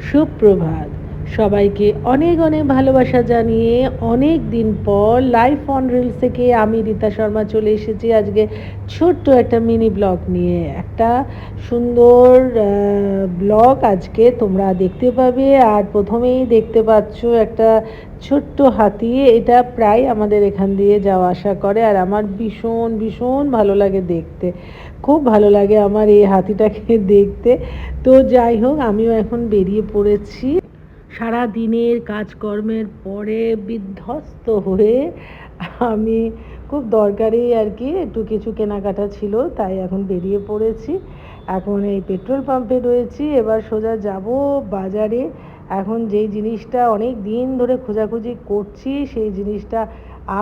সুপ্রভাত। সবাইকে অনেক অনেক ভালোবাসা জানিয়ে অনেক দিন পর লাইফ অন রিলস থেকে আমি রীতা শর্মা চলে এসেছি আজকে ছোট্ট একটা মিনি ব্লগ নিয়ে। একটা সুন্দর ব্লগ আজকে তোমরা দেখতে পাবে। আর প্রথমেই দেখতে পাচ্ছ একটা ছোট্ট হাতি। এটা প্রায় আমাদের এখান দিয়ে যাওয়া আসা করে আর আমার ভীষণ ভীষণ ভালো লাগে দেখতে। খুব ভালো লাগে আমার এই হাতিটাকে দেখতে। তো যাই হোক, আমিও এখন বেরিয়ে পড়েছি। সারা দিনের কাজকর্মের পরে বিধ্বস্ত হয়ে আমি খুব দরকারি আর কি একটু কিছু কেনাকাটা ছিল, তাই এখন বেরিয়ে পড়েছি। এখন এই পেট্রোল পাম্পে রয়েছি, এবার সোজা যাব বাজারে। এখন যেই জিনিসটা অনেক দিন ধরে খোঁজাখুঁজি করছি, সেই জিনিসটা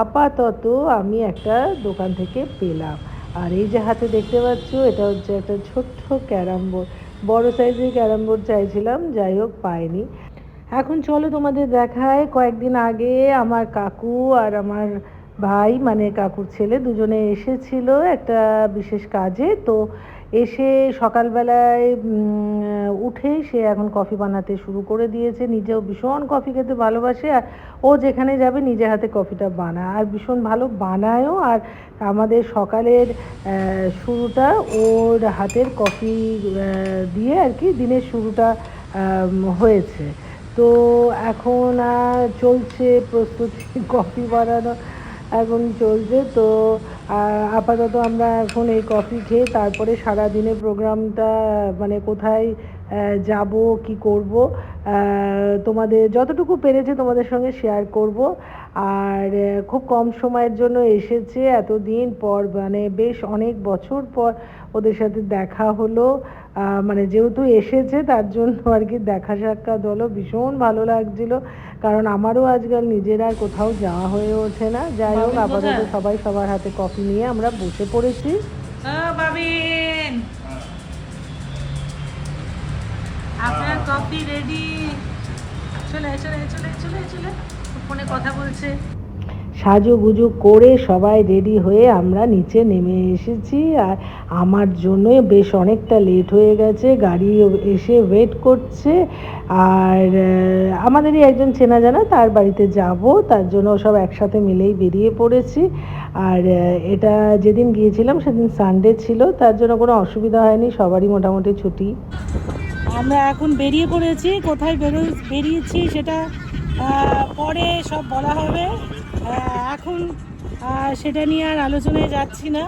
আপাতত আমি একটা দোকান থেকে পেলাম। আর এই যে হাতে দেখতে পাচ্ছ, এটা হচ্ছে একটা ছোট্ট ক্যারাম বোর্ড। বড়ো সাইজের ক্যারাম বোর্ড চাইছিলাম, যাই হোক পাইনি। এখন চলো তোমাদের দেখায়, কয়েকদিন আগে আমার কাকু আর আমার ভাই মানে কাকুর ছেলে দুজনে এসেছিল একটা বিশেষ কাজে। তো এসে সকালবেলায় উঠে সে এখন কফি বানাতে শুরু করে দিয়েছে। নিজেও ভীষণ কফি খেতে ভালোবাসে আর ও যেখানে যাবে নিজে হাতে কফিটা বানায়। আর ভীষণ ভালো বানায়ও। আর আমাদের সকালের শুরুটা ওর হাতের কফি দিয়ে আর কি দিনের শুরুটা হয়েছে। তো এখন চলছে, প্রস্তুতি কফি বানানো এখন চলছে। তো আপাতত আমরা এখন এই কফি খেয়ে তারপরে সারা দিনের প্রোগ্রামটা মানে কোথায় যাব, কি করব তোমাদের যতটুকু পেরেছে তোমাদের সঙ্গে শেয়ার করব। আর খুব কম সময়ের জন্য এসেছে, এতদিন পর মানে বেশ অনেক বছর পর ওদের সাথে দেখা হলো। মানে যেহেতু এসেছে তার জন্য আর কি দেখা সাক্ষাৎ হলো। ভীষণ ভালো লাগছিল। কারণ আমারও আজকাল নিজের আর কোথাও যাওয়া হয়ে ওঠে না। যাই হোক আপাতত সবাই সবার হাতে কফি নিয়ে আমরা বসে পড়েছি। আপনার কফি রেডি চলে চলে চলে চলে চলে। ফোনে কথা বলছে। সাজুগুজু করে সবাই রেডি হয়ে আমরা নিচে নেমে এসেছি। আর আমার জন্যই বেশ অনেকটা লেট হয়ে গেছে, গাড়ি এসে ওয়েট করছে। আর আমাদেরই একজন চেনা জানা তার বাড়িতে যাব, তার জন্য সব একসাথে মিলেই বেরিয়ে পড়েছি। আর এটা যেদিন গিয়েছিলাম সেদিন সানডে ছিল, তার জন্য কোনো অসুবিধা হয়নি, সবারই মোটামুটি ছুটি। আমরা এখন বেরিয়ে পড়েছি, কোথায় বেরো বেরিয়েছি সেটা পরে সব বলা হবে। এখন সেটা নিয়ে আর আলোচনায় যাচ্ছি না।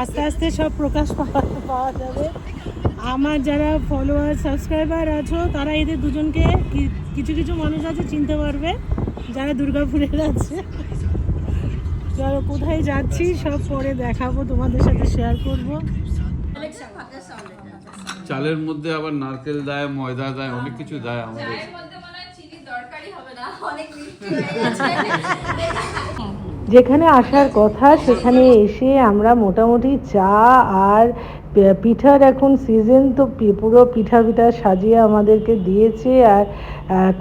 আস্তে আস্তে সব প্রকাশ পাওয়া যাবে। আমার যারা ফলোয়ার সাবস্ক্রাইবার আছো তারা এদের দুজনকে কিছু কিছু মানুষ আছে চিনতে পারবে যারা দুর্গাপুরের আছে। চলো কোথায় যাচ্ছি সব পরে দেখাবো তোমাদের সাথে শেয়ার করব। চালের মধ্যে আবার নারকেল দেয় ময়দা দেয় অনেক কিছু দেয় আমাদের। যেখানে আসার কথা সেখানে এসে আমরা মোটামুটি চা আর পিঠার এখন সিজন তো পুরো পিঠা পিঠা সাজিয়ে আমাদেরকে দিয়েছে আর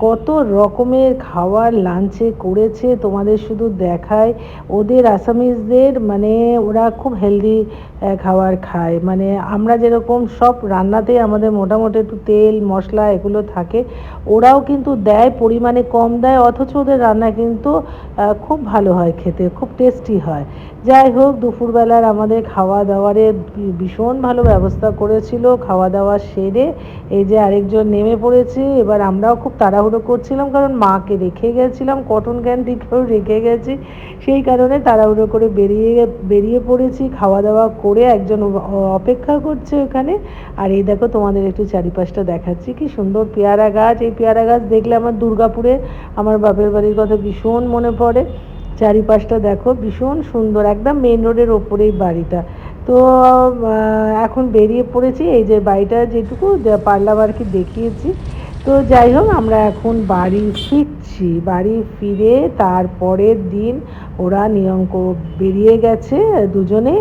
কত রকমের খাবার লাঞ্চে করেছে তোমাদের শুধু দেখায়। ওদের আসামিজদের মানে ওরা খুব হেলদি খাবার খায়। মানে আমরা যেরকম সব রান্নাতে আমাদের মোটামুটি একটু তেল, মশলা এগুলো থাকে, ওরাও কিন্তু দেয়, পরিমাণে কম দেয়, অথচ ওদের রান্না কিন্তু খুব ভালো হয় খেতে, খুব টেস্টি হয়। যাই হোক, দুপুরবেলার আমাদের খাওয়া দাওয়ারের ভীষণ ভালো ব্যবস্থা করেছিল খাওয়া দাওয়া সেরে এই যে আরেকজন নেমে পড়েছে, এবার আমরাও খুব তাড়াহুড়ো করছিলাম কারণ মাকে রেখে গেছিলাম, কটন ক্যান্টিকেও রেখে গেছি, সেই কারণে তাড়াহুড়ো করে বেরিয়ে বেরিয়ে পড়েছি খাওয়া দাওয়া করে একজন অপেক্ষা করছে ওখানে, আর এই দেখো তোমাদের একটু চারিপাশটা দেখাচ্ছি, কি সুন্দর পেয়ারা গাছ, এই পেয়ারা গাছ দেখলে আমার দুর্গাপুরে আমার বাপের বাড়ির কথা ভীষণ মনে পড়ে, চারিপাশটা দেখো ভীষণ সুন্দর, একদম মেন রোডের ওপরেই বাড়িটা তো এখন বেরিয়ে পড়েছি। এই যে বাড়িটা যেটুকু পারলাম আর কি দেখিয়েছি। তো যাই হোক, আমরা এখন বাড়ি ফিরছি। বাড়ি ফিরে তারপরের দিন ওরা নিয়ঙ্ক বেরিয়ে গেছে দুজনে।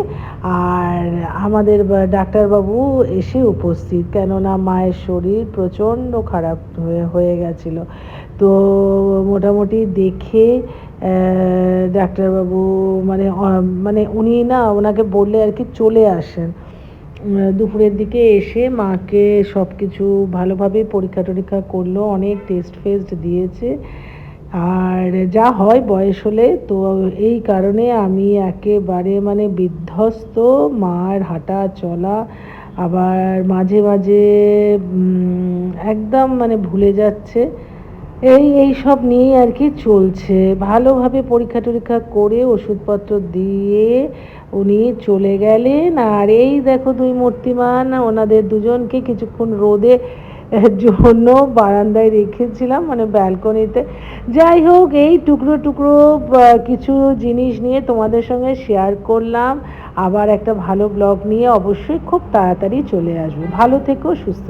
আর আমাদের ডাক্তারবাবু এসে উপস্থিত। কেননা মায়ের শরীর প্রচণ্ড খারাপ হয়ে হয়ে গেছিল। তো মোটামুটি দেখে ডাক্তারবাবু মানে মানে উনি না ওনাকে বললে আর কি চলে আসেন। দুপুরের দিকে এসে মাকে সব কিছু ভালোভাবে পরীক্ষা টরীক্ষা করল, অনেক টেস্ট ফেস্ট দিয়েছে। আর যা হয় বয়স হলে, তো এই কারণে আমি একেবারে মানে বিধ্বস্ত, মার হাঁটা চলা, আবার মাঝে মাঝে একদম মানে ভুলে যাচ্ছে। এই এই সব নিয়েই আর কি চলছে। ভালোভাবে পরীক্ষা টরীক্ষা করে ওষুধপত্র দিয়ে উনি চলে গেলেন। আর এই দেখো দুই মূর্তিমান, ওনাদের দুজনকে কিছুক্ষণ রোদে জন্য বারান্দায় রেখেছিলাম মানে ব্যালকনিতে। যাই হোক, এই টুকরো টুকরো কিছু জিনিস নিয়ে তোমাদের সঙ্গে শেয়ার করলাম। আবার একটা ভালো ব্লগ নিয়ে অবশ্যই খুব তাড়াতাড়ি চলে আসব। ভালো থেকো, সুস্থ।